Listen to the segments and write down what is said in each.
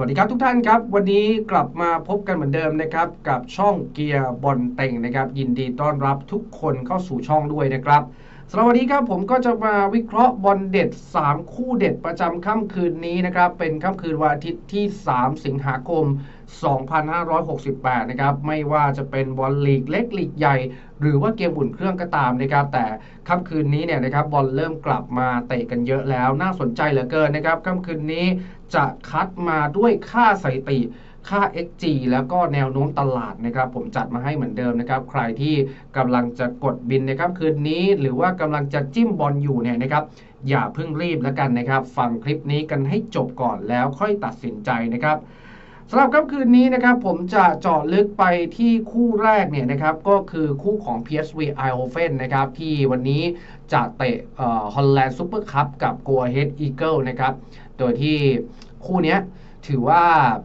วัสดีครับทุกท่านครับ วันนี้กลับมาพบกันเหมือนเดิมนะครับ กับช่องเกียร์บอลเต็งนะครับ ยินดีต้อนรับทุกคนเข้าสู่ช่องด้วยนะครับสำหรับวันนี้ครับผมก็จะมาวิเคราะห์บอลเด็ด 3 คู่เด็ดประจำค่ำคืนนี้นะครับ เป็นค่ำคืนวันอาทิตย์ที่ 3 สิงหาคม 2568 นะครับ ไม่ว่าจะเป็นบอลลีกเล็กลีกใหญ่ หรือว่าเกมอุ่นเครื่องก็ตามนะครับ แต่ค่ำคืนนี้เนี่ยนะครับบอลเริ่มกลับมาเตะกันเยอะแล้วน่าสนใจเหลือเกินนะครับค่ำคืนนี้ จะคัดมาด้วยค่าสถิติค่า XG แล้วก็แนวโน้มตลาดนะครับ ผมจัดมาให้เหมือนเดิมนะครับ ใครที่กำลังจะกดบินนะครับคืนนี้หรือว่ากำลังจะจิ้มบอลอยู่เนี่ยนะครับ อย่าเพิ่งรีบแล้วกันนะครับ ฟังคลิปนี้กันให้จบก่อนแล้วค่อยตัดสินใจนะครับสำหรับค่ำคืนนี้นะครับ ผมจะเจาะลึกไปที่คู่แรกเนี่ยนะครับ ก็คือคู่ของ PSV Eindhoven นะครับ ที่วันนี้จะเตะฮอลแลนด์ซูเปอร์คัพกับ Go Ahead Eagle นะครับ โดยที่ คู่เนี้ยถือว่า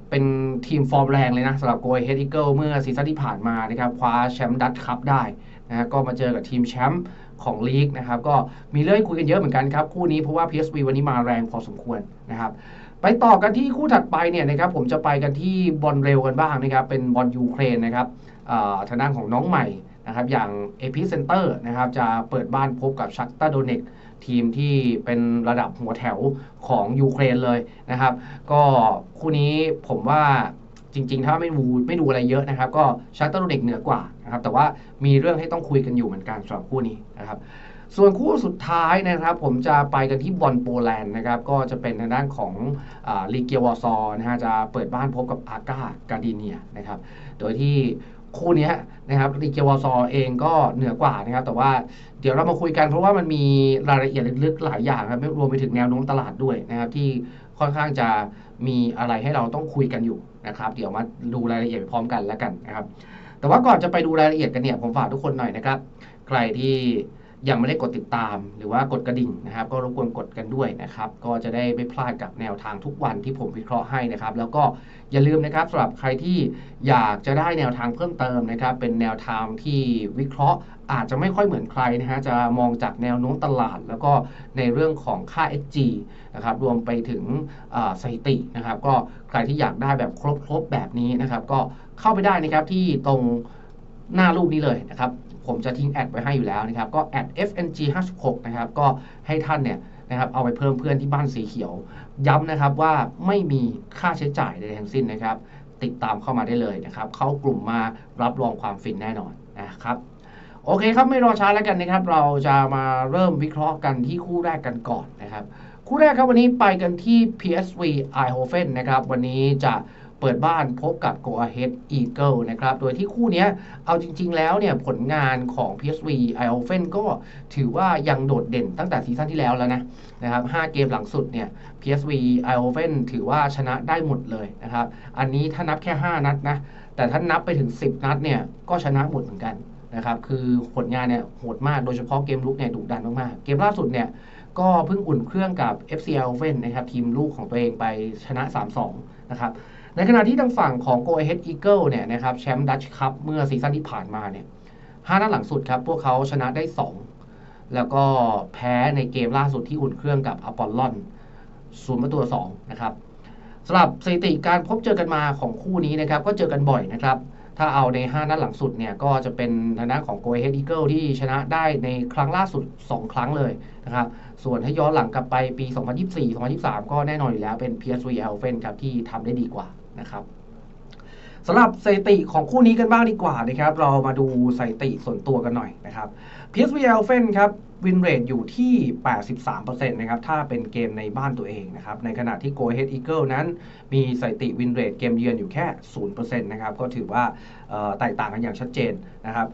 เป็นทีมฟอร์มแรงเลยนะสำหรับโกยเฮดอีเกิลเมื่อซีซั่นที่ผ่านมานะครับคว้าแชมป์ดัตคัพได้นะฮะก็มาเจอกับทีมแชมป์ของลีกนะครับก็มีเรื่องให้คุยกันเยอะเหมือนกันครับคู่นี้เพราะว่า PSV วันนี้มาแรงพอสมควรนะครับไปต่อกันที่คู่ถัดไปเนี่ยนะครับผมจะไปกันที่บอลเร็วกันบ้างนะครับเป็นบอลยูเครนนะครับทางด้านของน้องใหม่ นะครับอย่างเอพิเซนเตอร์นะครับจะเปิดบ้านพบกับชักตาโดเนกทีมที่เป็นระดับหัวแถวของยูเครนเลยนะครับ ก็คู่นี้ผมว่าจริงๆ ถ้าไม่ดูไม่ดูอะไรเยอะนะครับ ก็ชัตเตอร์เด็กเหนือกว่านะครับ แต่ว่ามีเรื่องให้ต้องคุยกันอยู่เหมือนกันสำหรับคู่นี้นะครับส่วนคู่สุดท้ายนะครับผมจะไปกันที่บอลโปแลนด์นะครับก็จะเป็นทางด้านของลีเกียวอซอนะฮะจะเปิดบ้านพบกับอากากาดิเนียนะครับโดยที่ คู่นี้นะครับลีเกียวอซอเองก็เหนือกว่านะครับ แต่ว่าเดี๋ยวเรามาคุยกันเพราะว่ามันมีรายละเอียดลึกๆหลายอย่างครับรวมไปถึงแนวโน้มตลาดด้วยนะครับ ที่ค่อนข้างจะมีอะไรให้เราต้องคุยกันอยู่นะครับ เดี๋ยวมาดูรายละเอียดพร้อมกันแล้วกันนะครับ แต่ว่าก่อนจะไปดูรายละเอียดกันเนี่ยผมฝากทุกคนหน่อยนะครับ ใครที่ ยังไม่ได้กดติดตามหรือว่ากดกระดิ่งนะครับ ก็รบกวนกดกันด้วยนะครับ ก็จะได้ไม่พลาดกับแนวทางทุกวันที่ผมวิเคราะห์ให้นะครับ แล้วก็อย่าลืมนะครับสำหรับใครที่อยากจะได้แนวทางเพิ่มเติมนะครับ เป็นแนวทางที่วิเคราะห์อาจจะไม่ค่อยเหมือนใครนะฮะจะมองจากแนวโน้มตลาด แล้วก็ในเรื่องของค่า XG นะครับรวมไปถึงสถิตินะครับ ก็ใครที่อยากได้แบบครบๆแบบนี้นะครับ ก็เข้าไปได้นะครับที่ตรงหน้ารูปนี้เลยนะครับ ผมจะทิ้งแอดไว้ให้อยู่แล้วนะครับ ก็แอด fng 5 6นะครับ ก็ให้ท่านเนี่ยนะครับ เอาไปเพิ่มเพื่อนที่บ้านสีเขียว ย้ำนะครับว่าไม่มีค่าใช้จ่ายใดทั้งสิ้นนะครับ ติดตามเข้ามาได้เลยนะครับ เข้ากลุ่มมารับรองความฟินแน่นอนนะครับ โอเคครับ ไม่รอช้าแล้วกันนะครับ เราจะมาเริ่มวิเคราะห์กันที่คู่แรกกันก่อนนะครับ คู่แรกครับวันนี้ไปกันที่ PSV Eindhoven นะครับ วันนี้จะ เปิดบ้านพบกับ Go Ahead Eagle นะครับ โดยที่คู่นี้เอาจริง ๆ แล้วเนี่ยผลงานของ PSV Eindhoven ก็ถือว่ายังโดดเด่นตั้งแต่ซีซั่นที่แล้วแล้วนะนะครับ5เกมหลังสุดเนี่ย PSV Eindhoven ถือว่าชนะได้หมดเลยนะครับ อันนี้ถ้านับแค่ 5 นัดนะ แต่ถ้านับไปถึง 10 นัดเนี่ยก็ชนะหมดเหมือนกันนะครับ คือผลงานเนี่ยโหดมาก โดยเฉพาะเกมลุกเนี่ยดุดันมากๆ เกมล่าสุดเนี่ยก็เพิ่งอุ่นเครื่องกับ FC Eindhoven นะครับทีมลูกของตัวเองไปชนะ 3-2 นะครับ ในขณะที่ทางฝั่งของ Go Ahead Eagle เนี่ยนะครับแชมป์ดัชคัพเมื่อซีซั่นที่ผ่านมาเนี่ยห้านัดหลังสุดครับ พวกเขาชนะได้ 2 แล้วก็แพ้ในเกมล่าสุดที่อุ่นเครื่องกับอปอลลอนศูนย์ประตูสองนะครับสำหรับสถิติการพบเจอกันมาของคู่นี้นะครับ ก็เจอกันบ่อยนะครับ ถ้าเอาใน 5 นัดหลังสุดเนี่ยก็จะเป็นทางด้านของ Go Ahead Eagle ที่ชนะได้ในครั้งล่าสุด 2 ครั้งเลยนะครับ ส่วนถ้าย้อนหลังกลับไปปี 2024-2023 ก็แน่นอนอยู่แล้วเป็น PSV Eindhoven ครับที่ทำได้ดีกว่า นะครับสำหรับสถิติของคู่นี้กันบ้างดีกว่านะครับ เรามาดูสถิติส่วนตัวกันหน่อยนะครับ PSV e l f e n ครับวินเรทอยู่ที่ 83%นะครับ ถ้าเป็นเกมในบ้านตัวเองนะครับ ในขณะที่ Go Ahead Eagle นั้น มีสถิติวินเรทเกมเยือนอยู่แค่ 0%นะครับ ก็ถือว่าแตกต่างกันอย่างชัดเจนนะครับ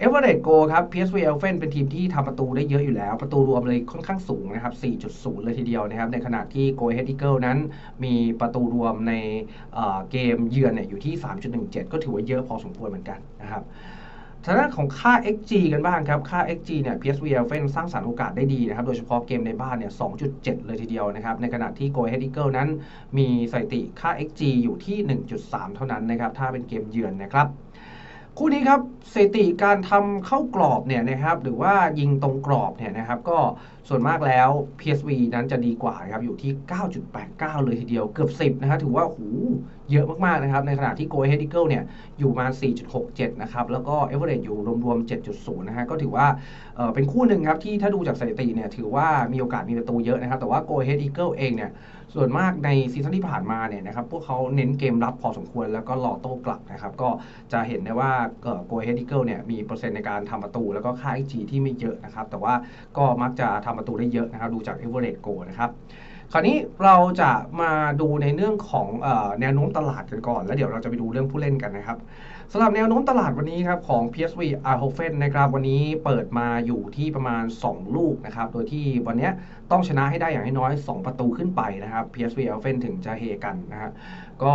เอเวอเรสต์โกครับ PSV e l f e n เป็นทีมที่ทำประตูได้เยอะอยู่แล้ว ประตูรวมเลยค่อนข้างสูงนะครับ 4.0 เลยทีเดียวนะครับ ในขณะที่ Go Ahead Eagle นั้น มีประตูรวมในเกมเยือนเนี่ยอยู่ที่ 3.17 ก็ถือว่าเยอะพอสมควรเหมือนกันนะครับทางด้านของค่า XG กันบ้างครับ ค่า XG เนี่ย PSV e l f e n สร้างสรรค์โอกาสได้ดีนะครับ โดยเฉพาะเกมในบ้านเนี่ย 2.7 เลยทีเดียวนะครับ ในขณะที่ Go Ahead Eagle นั้น มีสถิติค่า XG อยู่ที่ 1.3 เท่านั้นนะครับ ถ้าเป็นเกมเยือนนะครับ คู่นี้ครับสถิติการทำเข้ากรอบเนี่ยนะครับหรือว่ายิงตรงกรอบเนี่ยนะครับก็ส่วนมากแล้ว PSV นั้นจะดีกว่านะครับอยู่ที่ 9.89 เลยทีเดียวเกือบ 10 นะฮะถือว่าหูเยอะมากๆนะครับในขณะที่ Go Ahead Eagle เนี่ยอยู่มา 4.67 นะครับแล้วก็ Average อยู่รวมๆ 7.0 นะฮะก็ถือว่าเเป็นคู่หนึ่งครับที่ถ้าดูจากสถิติเนี่ยถือว่ามีโอกาสมีประตูเยอะนะครับแต่ว่า Go Ahead Eagle เองเนี่ยส่วนมากในซีซั่นที่ผ่านมาเนี่ยนะครับพวกเขาเน้นเกมรับพอสมควรแล้วก็รอโต้กลับนะครับก็จะเห็นได้ว่าเอ่อ Go Ahead Eagle เนี่ยมีเปอร์เซ็นต์ในการทำประตู แล้วก็ค่า XG ที่ไม่เยอะนะครับแต่ว่าก็มักจะทำประตูได้เยอะนะครับ ดูจาก Average Goal นะครับคราวนี้เราจะมาดูในเรื่องของอแนวโน้มตลาดกันก่อน แล้วเดี๋ยวเราจะไปดูเรื่องผู้เล่นกันนะครับสำหรับแนวโน้มตลาดวันนี้ครับของ PSV e i h o f e n นะครับวันนี้เปิดมาอยู่ที่ประมาณ 2 ลูกนะครับโดยที่วันนี้ต้องชนะให้ได้อย่างน้อย 2 ประตูขึ้นไปนะครับ PSV e i h o f e n ถึงจะเฮกันนะฮะก็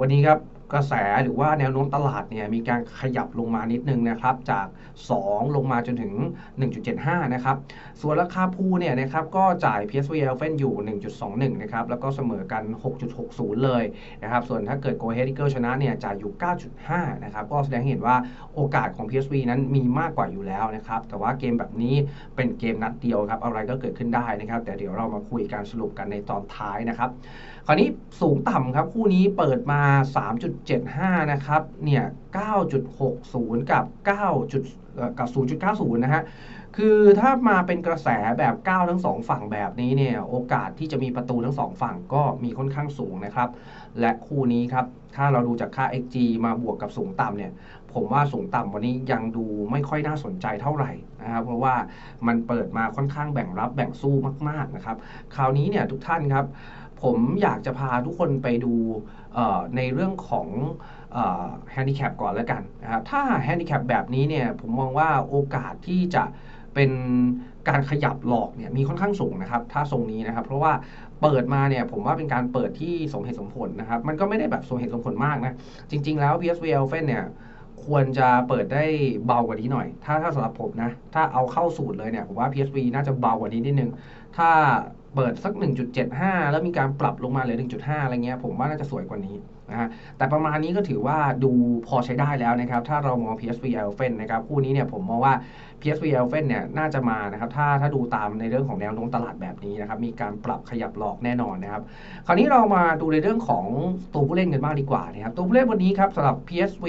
วันนี้ครับกระแสหรือว่าแนวโน้มตลาดเนี่ยมีการขยับลงมานิดนึงนะครับจาก 2 ลงมาจนถึง 1.75 นะครับ ส่วนราคาพูเนี่ยนะครับก็จ่าย PSV e l f e n อยู่ 1.21 นะครับ แล้วก็เสมอกัน 6.60 เลยนะครับ ส่วนถ้าเกิด Go Ahead Eagle ชนะเนี่ยจ่ายอยู่ 9.5 นะครับ ก็แสดงให้เห็นว่าโอกาสของ PSV นั้นมีมากกว่าอยู่แล้วนะครับ แต่ว่าเกมแบบนี้เป็นเกมนัดเดียวครับ อะไรก็เกิดขึ้นได้นะครับ แต่เดี๋ยวเรามาคุยการสรุปกันในตอนท้ายนะครับ คราวนี้สูงต่ำครับ คู่นี้เปิดมา 3.75 นะครับ เนี่ย 9.60 กับ 9. กับ 0.90 นะฮะ คือถ้ามาเป็นกระแสแบบก้าวทั้งสองฝั่งแบบนี้เนี่ย โอกาสที่จะมีประตูทั้งสองฝั่งก็มีค่อนข้างสูงนะครับ และคู่นี้ครับ ถ้าเราดูจากค่า xg มาบวกกับสูงต่ำเนี่ย ผมว่าสูงต่ำวันนี้ยังดูไม่ค่อยน่าสนใจเท่าไหร่นะครับ เพราะว่ามันเปิดมาค่อนข้างแบ่งรับแบ่งสู้มาก ๆนะครับ คราวนี้เนี่ยทุกท่านครับ ผมอยากจะพาทุกคนไปดูในเรื่องของแฮนดิแคปก่อนแล้วกันนะครับถ้าแฮนดิแคปแบบนี้เนี่ยผมมองว่าโอกาสที่จะเป็นการขยับหลอกเนี่ยมีค่อนข้างสูงนะครับ ถ้าทรงนี้นะครับ เพราะว่าเปิดมาเนี่ยผมว่าเป็นการเปิดที่สมเหตุสมผลนะครับ มันก็ไม่ได้แบบสมเหตุสมผลมากนะ จริง ๆ แล้ว PSV e l f e n เนี่ยควรจะเปิดได้เบากว่านี้หน่อย ถ้าถ้าสำหรับผมนะ ถ้าเอาเข้าสูตรเลยเนี่ยผมว่า PSV น่าจะเบากว่านี้นิดนึง ถ้า เปิดสัก 1.75 แล้วมีการปรับลงมาเหลือ 1.5 อะไรเงี้ย ผมว่าน่าจะสวยกว่านี้นะฮะ แต่ประมาณนี้ก็ถือว่าดูพอใช้ได้แล้วนะครับ ถ้าเรามอง PSV e l f e n นะครับ คู่นี้เนี่ยผมมองว่า PSV e l f e n เนี่ยน่าจะมานะครับ ถ้าถ้าดูตามในเรื่องของแนวโน้มตลาดแบบนี้นะครับ มีการปรับขยับหลอกแน่นอนนะครับ คราวนี้เรามาดูในเรื่องของตัวผู้เล่นกันบ้างดีกว่านะครับ ตัวผู้เล่นวันนี้ครับสำหรับ PSV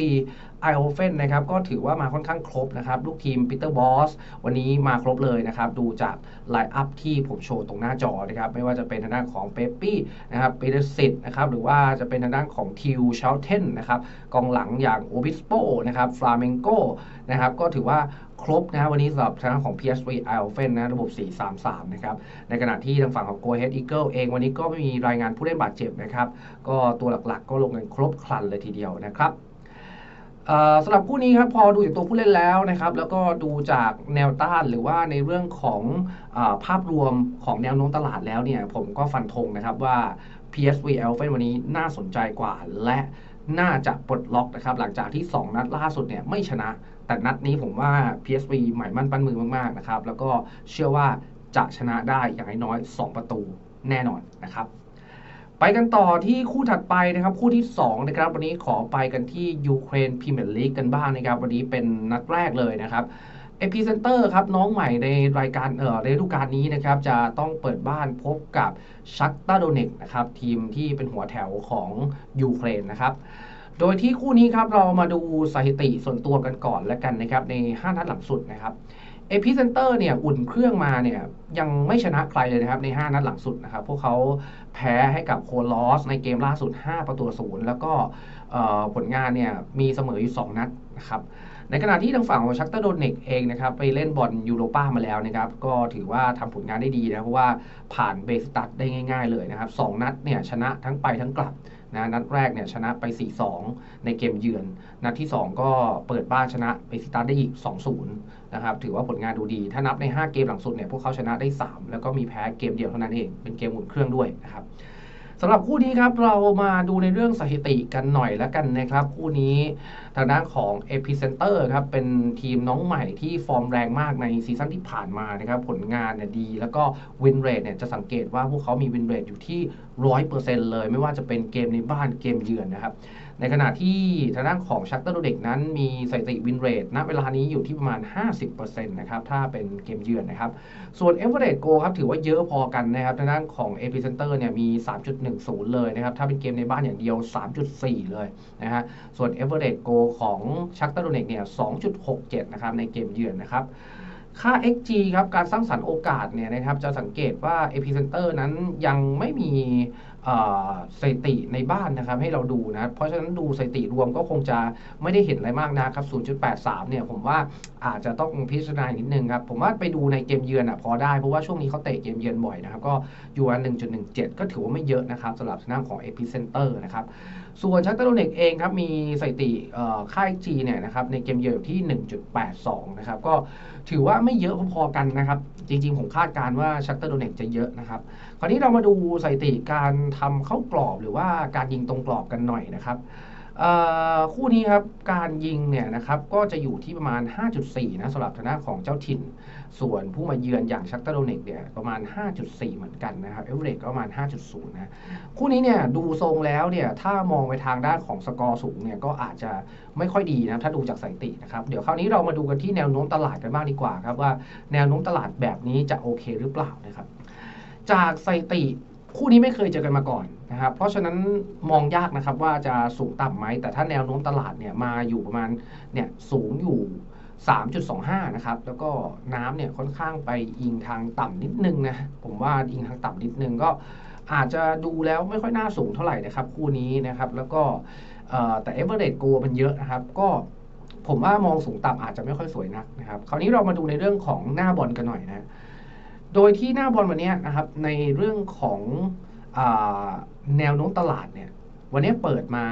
i o f e n นนะครับก็ถือว่ามาค่อนข้างครบนะครับ ลูกทีมปีเตอร์บอสวันนี้มาครบเลยนะครับ ดูจากไลน์อัพที่ผมโชว์ตรงหน้าจอนะครับ ไม่ว่าจะเป็นทางด้านของเปปปี้นะครับปีเตอร์ซิตนะครับหรือว่าจะเป็นทางด้านของทิวเชลเทนนะครับกองหลังอย่างโอบิสโปนะครับฟลาเมงโกนะครับก็ถือว่าครบนะครับวันนี้สำหรับทางด้านของ PSV i o f e n นะระบบ 4-3-3 นะครับในขณะที่ทางฝั่งของ Go Ahead Eagle เองวันนี้ก็ไม่มีรายงานผู้เล่นบาดเจ็บนะครับ ก็ตัวหลักๆก็ลงกันครบครันเลยทีเดียวนะครับ สำหรับคู่นี้ครับพอดูจากตัวผู้เล่นแล้วนะครับ แล้วก็ดูจากแนวต้านหรือว่าในเรื่องของอภาพรวมของแนวโน้มตลาดแล้วเนี่ย ผมก็ฟันธงนะครับว่า PSV e l f e n วันนี้น่าสนใจกว่า และน่าจะปลดล็อกนะครับ หลังจากที่ 2 นัดล่าสุดเนี่ยไม่ชนะ แต่นัดนี้ผมว่า PSV ใหม่มั่นปั้นมือมากๆนะครับ แล้วก็เชื่อว่าจะชนะได้อย่างน้อย 2 ประตูแน่นอนนะครับ ไปกันต่อที่คู่ถัดไปนะครับ คู่ที่ 2 นะครับ วันนี้ขอไปกันที่ยูเครนพรีเมียร์ลีกกันบ้างนะครับ วันนี้เป็นนัดแรกเลยนะครับเอพิเซนเตอร์ครับน้องใหม่ในรายการเอ่อในฤดูกาลนี้นะครับ จะต้องเปิดบ้านพบกับชักตาโดเนกนะครับ ทีมที่เป็นหัวแถวของยูเครนนะครับ โดยที่คู่นี้ครับเรามาดูสถิติส่วนตัวกันก่อนแล้วกันนะครับ ใน 5 นัดหลังสุดนะครับ เอพิเซนเตอร์เนี่ยอุ่นเครื่องมาเนี่ยยังไม่ชนะใครเลยนะครับใน 5 นัดหลังสุดนะครับ พวกเขาแพ้ให้กับโคลอสในเกมล่าสุด 5 ประตูศูนย์แล้วก็ผลงานเนี่ยมีเสมออยู่ 2 นัดนะครับในขณะที่ทางฝั่งของชักเตอร์โดนเนกเองนะครับไปเล่นบอลยูโรป้ามาแล้วนะครับก็ถือว่าทำผลงานได้ดีนะเพราะว่าผ่านเบสตัดได้ง่ายๆเลยนะครับสนัดเนี่ยชนะทั้งไปทั้งกลับนะนัดแรกเนี่ยชนะไป 4-2 ในเกมเยือน นัดที่ 2 ก็เปิดบ้านชนะเบสตัดได้อีก 2-0 นะครับถือว่าผลงานดูดี ถ้านับใน 5 เกมหลังสุดเนี่ยพวกเขาชนะได้ 3 แล้วก็มีแพ้เกมเดียวเท่านั้นเอง เป็นเกมหมุนเครื่องด้วยนะครับสำหรับคู่นี้ครับเรามาดูในเรื่องสถิติกันหน่อยแล้วกันนะครับ คู่นี้ทางด้านของ Epicenter ครับเป็นทีมน้องใหม่ที่ฟอร์มแรงมากในซีซั่นที่ผ่านมานะครับผลงานเนี่ยดี แล้วก็วินเรทเนี่ยจะสังเกตว่าพวกเขามีวินเรทอยู่ที่ 100%เลย ไม่ว่าจะเป็นเกมในบ้านเกมเยือนนะครับ ในขณะที่ทางด้านของชักเตอร์โดเด็กนั้นมีสถิติวินเรทณเวลานี้อยู่ที่ประมาณ 50%นะครับถ้าเป็นเกมเยือนนะครับ ส่วนเอเวอเรสโกครับถือว่าเยอะพอกันนะครับทางด้านของ a p i c e n t e r เนี่ยมี 3.10 เลยนะครับ ถ้าเป็นเกมในบ้านอย่างเดียว 3.4 เลยนะฮะส่วนเอเวอเรสโกของชักเตอร์โดเด็กเนี่ย 2.67 นะครับในเกมเยือนนะครับ ค่า XG ครับการสร้างสรรค์โอกาสเนี่ยนะครับจะสังเกตว่า Epicenter นั้นยังไม่มีสถิติในบ้านนะครับให้เราดูนะเพราะฉะนั้นดูสถิติรวมก็คงจะไม่ได้เห็นอะไรมากนะครับ 0.83 เนี่ยผมว่าอาจจะต้องพิจารณานิดนึงครับ ผมว่าไปดูในเกมเยือนอะพอได้ เพราะว่าช่วงนี้เขาเตะเกมเยือนบ่อยนะครับ ก็อยู่อัน 1.17 ก็ถือว่าไม่เยอะนะครับสำหรับทางด้านของ Epicenter นะครับส่วนชักเตอร์เน็กเองครับมีสถิติค่าย G เนี่ยนะครับในเกมเยือนอยู่ที่ 1.82 นะครับก็ ถือว่าไม่เยอะพอๆกันนะครับ จริงๆ ผมคาดการว่าชัตเตอร์โดเน็กจะเยอะนะครับ คราวนี้เรามาดูสถิติการทำเข้ากรอบหรือว่าการยิงตรงกรอบกันหน่อยนะครับ คู่นี้ครับการยิงเนี่ยนะครับก็จะอยู่ที่ประมาณ 5.4 นะสำหรับทางด้านของเจ้าถิ่น ส่วนผู้มาเยือนอย่างชักเตอร์โดเนกเนี่ยประมาณ 5.4 เหมือนกันนะครับเอเวอเรสก็ประมาณ 5.0 นะคู่นี้เนี่ยดูทรงแล้วเนี่ยถ้ามองไปทางด้านของสกอร์สูงเนี่ยก็อาจจะไม่ค่อยดีนะถ้าดูจากสถิตินะครับเดี๋ยวคราวนี้เรามาดูกันที่แนวโน้มตลาดกันบ้างดีกว่าครับว่าแนวโน้มตลาดแบบนี้จะโอเคหรือเปล่านะครับจากสถิติคู่นี้ไม่เคยเจอกันมาก่อน นะครับเพราะฉะนั้นมองยากนะครับว่าจะสูงต่ำไหม แต่ถ้าแนวโน้มตลาดเนี่ยมาอยู่ประมาณเนี่ยสูงอยู่ 3.25 นะครับ แล้วก็น้ำเนี่ยค่อนข้างไปอิงทางต่ำนิดนึงนะ ผมว่าอิงทางต่ำนิดนึงก็อาจจะดูแล้วไม่ค่อยน่าสูงเท่าไหร่นะครับคู่นี้นะครับ แล้วก็แต่เอเวอเรสต์โกมันเยอะนะครับ ก็ผมว่ามองสูงต่ำอาจจะไม่ค่อยสวยนักนะครับ คราวนี้เรามาดูในเรื่องของหน้าบอลกันหน่อยนะ โดยที่หน้าบอลวันนี้นะครับในเรื่องของ แนวโน้มตลาดเนี่ยวันนี้เปิดมา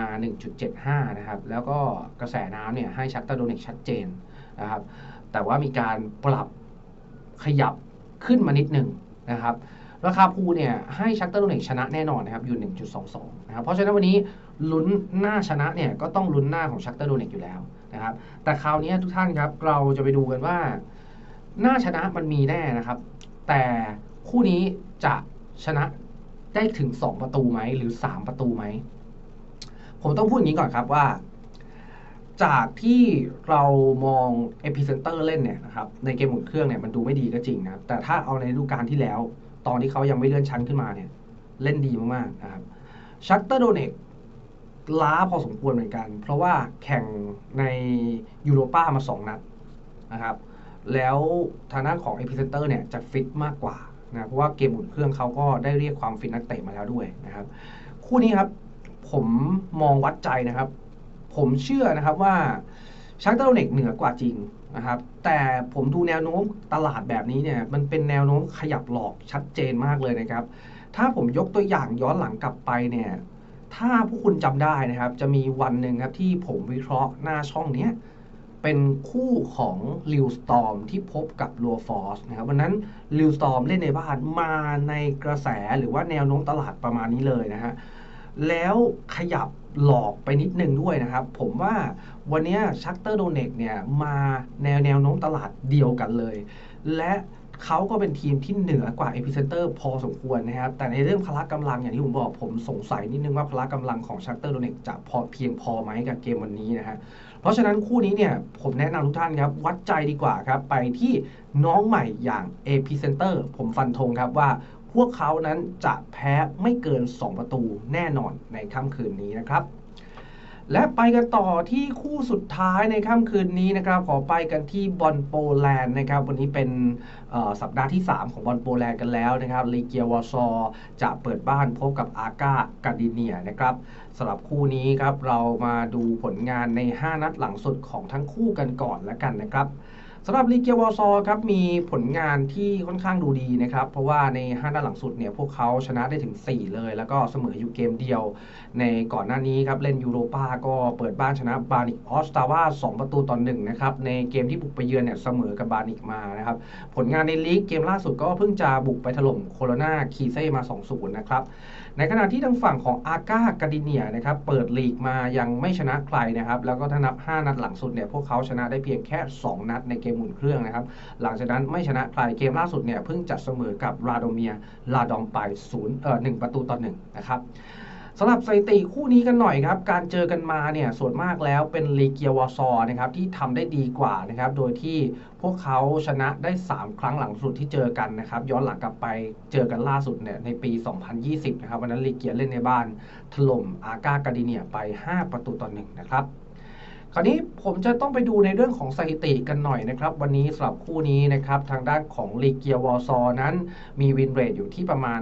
1.75 นะครับ แล้วก็กระแสน้ำเนี่ยให้ชัตเตอร์โดนิกชัดเจนนะครับ แต่ว่ามีการปรับขยับขึ้นมานิดหนึ่งนะครับราคาพูเนี่ยให้ชัตเตอร์โดนิกชนะแน่นอนนะครับอยู่ 1.22 นะครับเพราะฉะนั้นวันนี้ลุ้นหน้าชนะเนี่ยก็ต้องลุ้นหน้าของชัตเตอร์โดนิกอยู่แล้วนะครับแต่คราวนี้ทุกท่านครับเราจะไปดูกันว่า หน้าชนะมันมีแน่นะครับ แต่คู่นี้จะชนะ ได้ถึง 2 ประตูไหมหรือ 3 ประตูไหม ผมต้องพูดอย่างนี้ก่อนครับว่า จากที่เรามองเอพิเซนเตอร์เล่นเนี่ยนะครับในเกมหมุนเครื่องเนี่ยมันดูไม่ดีก็จริงนะแต่ถ้าเอาในฤดูกาลที่แล้ว ตอนที่เขายังไม่เลื่อนชั้นขึ้นมาเนี่ยเล่นดีมากๆนะครับชัตเตอร์โดเนกล้าพอสมควรเหมือนกัน เพราะว่าแข่งในยูโรป้ามา 2 นัดนะครับแล้วทางด้านของ Epicenter เนี่ยจะฟิตมากกว่า นะเพราะว่าเกมอุ่นเครื่องเขาก็ได้เรียกความฟิตนักเตะมาแล้วด้วยนะครับ คู่นี้ครับ ผมมองวัดใจนะครับ ผมเชื่อนะครับว่าชักเตอร์เน็กเหนือกว่าจริงนะครับ แต่ผมดูแนวโน้มตลาดแบบนี้เนี่ย มันเป็นแนวโน้มขยับหลอกชัดเจนมากเลยนะครับ ถ้าผมยกตัวอย่างย้อนหลังกลับไปเนี่ย ถ้าผู้คุณจำได้นะครับ จะมีวันหนึ่งครับที่ผมวิเคราะห์หน้าช่องเนี้ย เป็นคู่ของลิวสตอมที่พบกับลัวฟอร์สนะครับวันนั้นลิวสตอมเล่นในบ้านมาในกระแสหรือว่าแนวโน้มตลาดประมาณนี้เลยนะฮะแล้วขยับหลอกไปนิดนึงด้วยนะครับ ผมว่าวันนี้ชักเตอร์โดเน็กเนี่ยมาแนวแนวโน้มตลาดเดียวกันเลย และ เขาก็เป็นทีมที่เหนือกว่าเอพิเซนเตอร์พอสมควรนะครับ แต่ในเรื่องพละกำลังอย่างที่ผมบอกผมสงสัยนิดนึงว่าพละกำลังของชักเตอร์โดเนกจะพอเพียงพอไหมกับเกมวันนี้นะฮะ เพราะฉะนั้นคู่นี้เนี่ยผมแนะนำทุกท่านครับ วัดใจดีกว่าครับ ไปที่น้องใหม่อย่าง AP Center ผมฟันธงครับว่าพวกเขานั้นจะแพ้ไม่เกิน 2 ประตูแน่นอนในค่ำคืนนี้นะครับ และไปกันต่อที่คู่สุดท้ายในค่ำคืนนี้นะครับ ขอไปกันที่บอลโปแลนด์นะครับ วันนี้เป็นสัปดาห์ที่ 3 ของบอลโปแลนด์กันแล้วนะครับลีเกียวอซอจะเปิดบ้านพบกับอากากาดิเนียนะครับสำหรับคู่นี้ครับเรามาดูผลงานใน 5 นัดหลังสุดของทั้งคู่กันก่อนแล้วกันนะครับ สำหรับลีเกียวอซอครับมีผลงานที่ค่อนข้างดูดีนะครับ เพราะว่าใน5นัดหลังสุดเนี่ยพวกเขาชนะได้ถึง 4 เลย แล้วก็เสมออยู่เกมเดียว ในก่อนหน้านี้ครับเล่นยูโรปาก็เปิดบ้านชนะบานิกออสตาว่า2 ประตูต่อหนึ่งนะครับในเกมที่บุกไปเยือนเนี่ยเสมอกับบานิกมานะครับผลงานในลีกเกมล่าสุดก็เพิ่งจะบุกไปถล่มโคโรนาคีเซ่มา 2-0 นะครับ ในขณะที่ทางฝั่งของอาก้ากาดิเนียนะครับเปิดลีกมายังไม่ชนะใครนะครับแล้วก็ถ้านับ 5 นัดหลังสุดเนี่ยพวกเขาชนะได้เพียงแค่ 2 นัดในเกมหมุนเครื่องนะครับหลังจากนั้นไม่ชนะใครเกมล่าสุดเนี่ยเพิ่งจัดเสมอกับราโดเมียลาดองไป0เอ่อ1ประตูต่อ1นะครับ สำหรับสถิติคู่นี้กันหน่อยครับ การเจอกันมาเนี่ยส่วนมากแล้วเป็นลีเกียวอซอนะครับที่ทำได้ดีกว่านะครับ โดยที่พวกเขาชนะได้ 3 ครั้งหลังสุดที่เจอกันนะครับ ย้อนหลังกลับไปเจอกันล่าสุดเนี่ยในปี 2020 นะครับวันนั้นลีเกียเล่นในบ้านถล่มอาก้ากาดิเนียไป 5 ประตูต่อหนึ่งนะครับ คราวนี้ผมจะต้องไปดูในเรื่องของสถิติกันหน่อยนะครับ วันนี้สำหรับคู่นี้นะครับ ทางด้านของลีเกียวอซอนั้นมีวินเรทอยู่ที่ประมาณ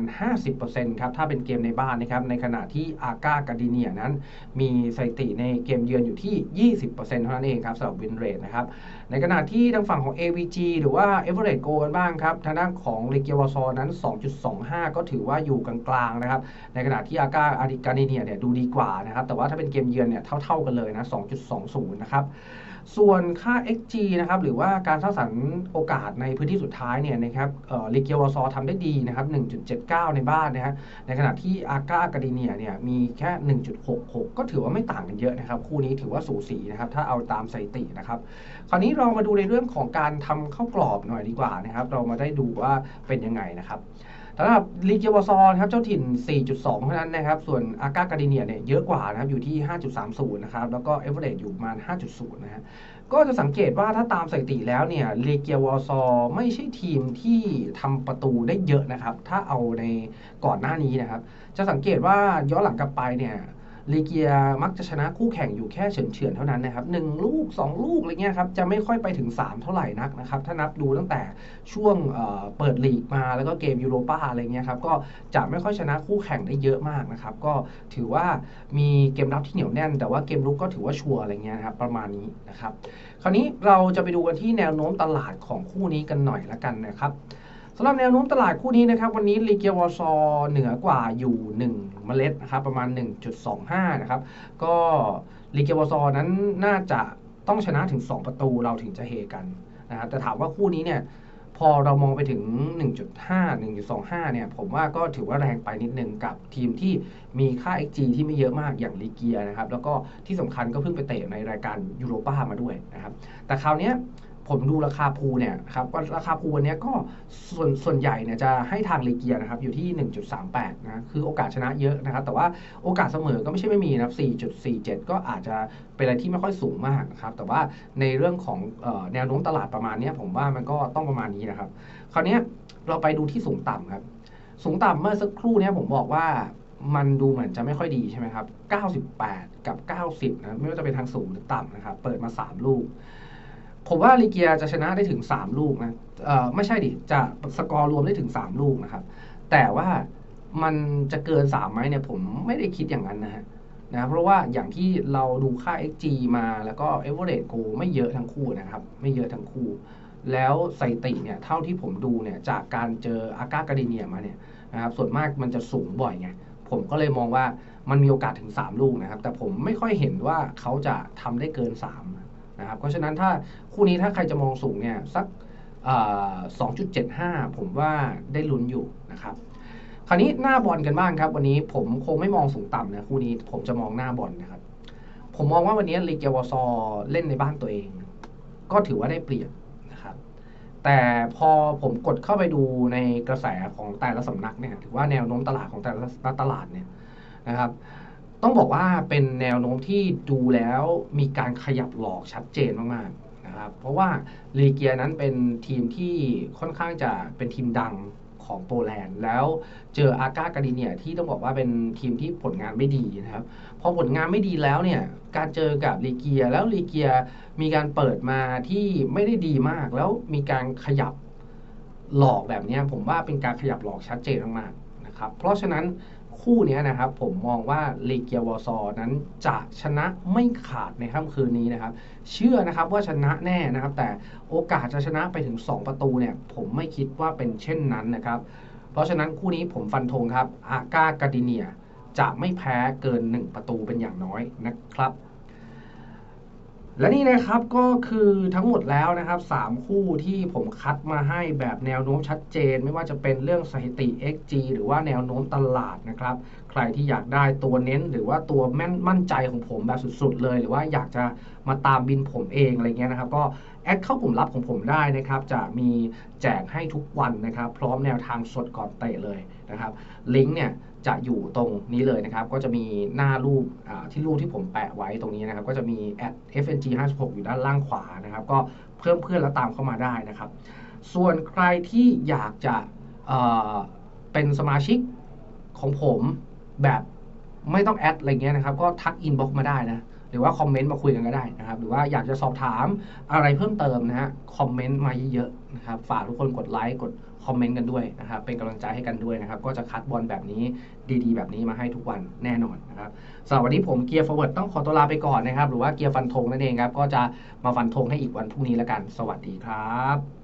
50%ครับ ถ้าเป็นเกมในบ้านนะครับ ในขณะที่อาก้ากาดิเนียนั้น มีสถิติในเกมเยือนอยู่ที่ 20%เท่านั้นเองครับสำหรับวินเรทนะครับ ในขณะที่ทางฝั่งของ AVG หรือว่า Average Goal กันบ้างครับ ทางด้านของเลเกียวซอนั้น 2.25 ก็ถือว่าอยู่กลางๆนะครับ ในขณะที่อาก้าอาริกานิเนียเนี่ยดูดีกว่านะครับ แต่ว่าถ้าเป็นเกมเยือนเนี่ยเท่า ๆกันเลยนะ 2.20นะครับส่วนค่า XG นะครับหรือว่าการสร้างสรรค์โอกาสในพื้นที่สุดท้ายเนี่ยนะครับเลเกียวซอทำได้ดีนะครับ 1.79 ในบ้านนะฮะในขณะที่อาก้ากาดิเนียเนี่ยมีแค่ 1.66 ก็ถือว่าไม่ต่างกันเยอะนะครับ คู่นี้ถือว่าสูสีนะครับ ถ้าเอาตามสถิตินะครับ คราวนี้เรามาดูในเรื่องของการทำข้าวกรอบหน่อยดีกว่านะครับ เรามาได้ดูว่าเป็นยังไงนะครับ สำหรับลีเกียวซอนครับเจ้าถิ่น 4.2 เท่านั้นนะครับ ส่วนอาก้ากาดิเนียเนี่ยเยอะกว่านะครับอยู่ที่ 5.30 นะครับ แล้วก็เอเวอเรสอยู่ประมาณ 5.0 นะฮะก็จะสังเกตว่าถ้าตามสถิติแล้วเนี่ยเลเกียวอซอไม่ใช่ทีมที่ทำประตูได้เยอะนะครับ ถ้าเอาในก่อนหน้านี้นะครับ จะสังเกตว่าย้อนหลังกลับไปเนี่ย ลีเกียมักจะชนะคู่แข่งอยู่แค่เฉือนๆเท่านั้นนะครับหนึ่งลูก 2 ลูกอะไรเงี้ยครับจะไม่ค่อยไปถึง 3 เท่าไหร่นักนะครับถ้านับดูตั้งแต่ช่วงเเปิดลีกมาแล้วก็เกมยูโรปาอะไรเงี้ยครับก็จะไม่ค่อยชนะคู่แข่งได้เยอะมากนะครับก็ถือว่ามีเกมรับที่เหนียวแน่น แต่ว่าเกมลุกก็ถือว่าชัวร์อะไรเงี้ยครับประมาณนี้นะครับคราวนี้เราจะไปดูกันที่แนวโน้มตลาดของคู่นี้กันหน่อยละกันนะครับำหรับแนวโน้มตลาดคู่นี้นะครับวันนี้ลีเกียวอซอเหนือกว่าอยู่ 1 เมล็ดนะครับประมาณ 1.25 นะครับ ก็ลีเกียวอซอนั้นน่าจะต้องชนะถึง 2 ประตูเราถึงจะเฮกันนะครับแต่ถามว่าคู่นี้เนี่ยพอเรามองไปถึง 1.5 1.25 เนี่ย ผมว่าก็ถือว่าแรงไปนิดนึงกับทีมที่มีค่า XG ที่ไม่เยอะมากอย่างลีเกียนะครับ แล้วก็ที่สำคัญก็เพิ่งไปเตะในรายการยูโรป้ามาด้วยนะครับ แต่คราวนี้ ผมดูราคาพูเนี่ยครับว่าราคาพูวันนี้ก็ส่วนส่วนใหญ่เนี่ยจะให้ทางเลเกียนะครับอยู่ที่ 1.38นะคือโอกาสชนะเยอะนะครับ แต่ว่าโอกาสเสมอก็ไม่ใช่ไม่มีนะครับ4.47 ก็อาจจะเป็นอะไรที่ไม่ค่อยสูงมากนะครับแต่ว่าในเรื่องของแนวโน้มตลาดประมาณนี้ผมว่ามันก็ต้องประมาณนี้นะครับ คราวนี้เราไปดูที่สูงต่ำครับ สูงต่ำเมื่อสักครู่นี้ผมบอกว่ามันดูเหมือนจะไม่ค่อยดีใช่ไหมครับ 98 กับ 90 นะ ไม่ว่าจะเป็นทางสูงหรือต่ำนะครับ เปิดมา 3 ลูก ผมว่าลิเกียจะชนะได้ถึง 3 ลูกนะเออไม่ใช่ดิ จะสกอร์รวมได้ถึง 3 ลูกนะครับ แต่ว่ามันจะเกิน 3 ไหมเนี่ยผมไม่ได้คิดอย่างนั้นนะฮะนะเพราะว่าอย่างที่เราดูค่า xg มาแล้วก็ average go ไม่เยอะทั้งคู่นะครับ ไม่เยอะทั้งคู่ แล้วสถิติเนี่ยเท่าที่ผมดูเนี่ยจากการเจออากาการิเนียมาเนี่ยนะครับส่วนมากมันจะสูงบ่อยไงผมก็เลยมองว่ามันมีโอกาสถึง 3 ลูกนะครับ แต่ผมไม่ค่อยเห็นว่าเขาจะทำได้เกิน 3 นะครับเพราะฉะนั้นถ้าคู่นี้ถ้าใครจะมองสูงเนี่ยสัก2.75ผมว่าได้ลุ้นอยู่นะครับคราวนี้หน้าบอลกันบ้างครับ วันนี้ผมคงไม่มองสูงต่ำนะคู่นี้ผมจะมองหน้าบอลนะครับ ผมมองว่าวันนี้ลีเกวอซอเล่นในบ้านตัวเอง ก็ถือว่าได้เปรียบนะครับ แต่พอผมกดเข้าไปดูในกระแสของแต่ละสำนักเนี่ยถือว่าแนวโน้มตลาดของแต่ละตลาดเนี่ยนะครับ ต้องบอกว่าเป็นแนวโน้มที่ดูแล้วมีการขยับหลอกชัดเจนมากๆนะครับเพราะว่าลีเกียนั้นเป็นทีมที่ค่อนข้างจะเป็นทีมดังของโปแลนด์แล้วเจออาก้ากาดิเนียที่ต้องบอกว่าเป็นทีมที่ผลงานไม่ดีนะครับพอผลงานไม่ดีแล้วเนี่ยการเจอกับลีเกียแล้วลีเกียมีการเปิดมาที่ไม่ได้ดีมาก แล้วมีการขยับหลอกแบบนี้ผมว่าเป็นการขยับหลอกชัดเจนมากๆนะครับเพราะฉะนั้น คู่นี้นะครับผมมองว่าลีเกียวอซอนั้นจะชนะไม่ขาดในค่ำคืนนี้นะครับ เชื่อนะครับว่าชนะแน่นะครับ แต่โอกาสจะชนะไปถึง 2 ประตูเนี่ยผมไม่คิดว่าเป็นเช่นนั้นนะครับ เพราะฉะนั้นคู่นี้ผมฟันธงครับอากากาดิเนียจะไม่แพ้เกิน 1 ประตูเป็นอย่างน้อยนะครับ และนี่นะครับก็คือทั้งหมดแล้วนะครับ 3 คู่ที่ผมคัดมาให้แบบแนวโน้มชัดเจน ไม่ว่าจะเป็นเรื่องสถิติ XG หรือว่าแนวโน้มตลาดนะครับ ใครที่อยากได้ตัวเน้นหรือว่าตัวแม่นมั่นใจของผมแบบสุดๆ เลย หรือว่าอยากจะมาตามบินผมเองอะไรเงี้ยนะครับ ก็แอดเข้ากลุ่มลับของผมได้นะครับ จะมีแจกให้ทุกวันนะครับ พร้อมแนวทางสดก่อนเตะเลยนะครับลิงก์เนี่ย จะอยู่ตรงนี้เลยนะครับ ก็จะมีหน้ารูปที่รูปที่ผมแปะไว้ตรงนี้นะครับ ก็จะมี fng 5 6อยู่ด้านล่างขวานะครับ ก็เพิ่มเพื่อนแล้วตามเข้ามาได้นะครับ ส่วนใครที่อยากจะเเป็นสมาชิกของผมแบบไม่ต้องแอดอะไรเงี้ยนะครับ ก็ทักอินบ็อกมาได้นะ หรือว่าคอมเมนต์มาคุยกันก็ได้นะครับ หรือว่าอยากจะสอบถามอะไรเพิ่มเติมนะฮะ คอมเมนต์มาเยอะๆนะครับ ฝากทุกคนกดไลค์ กด คอมเมนต์กันด้วยนะครับ เป็นกำลังใจให้กันด้วยนะครับ ก็จะคัดบอลแบบนี้ดีๆ แบบนี้มาให้ทุกวันแน่นอนนะครับสำหรับวันนี้ผมเกียร์ฟอร์เวิร์ดต้องขอตัวลาไปก่อนนะครับ หรือว่าเกียร์ฟันธงนั่นเองครับ ก็จะมาฟันธงให้อีกวันพรุ่งนี้แล้วกัน สวัสดีครับ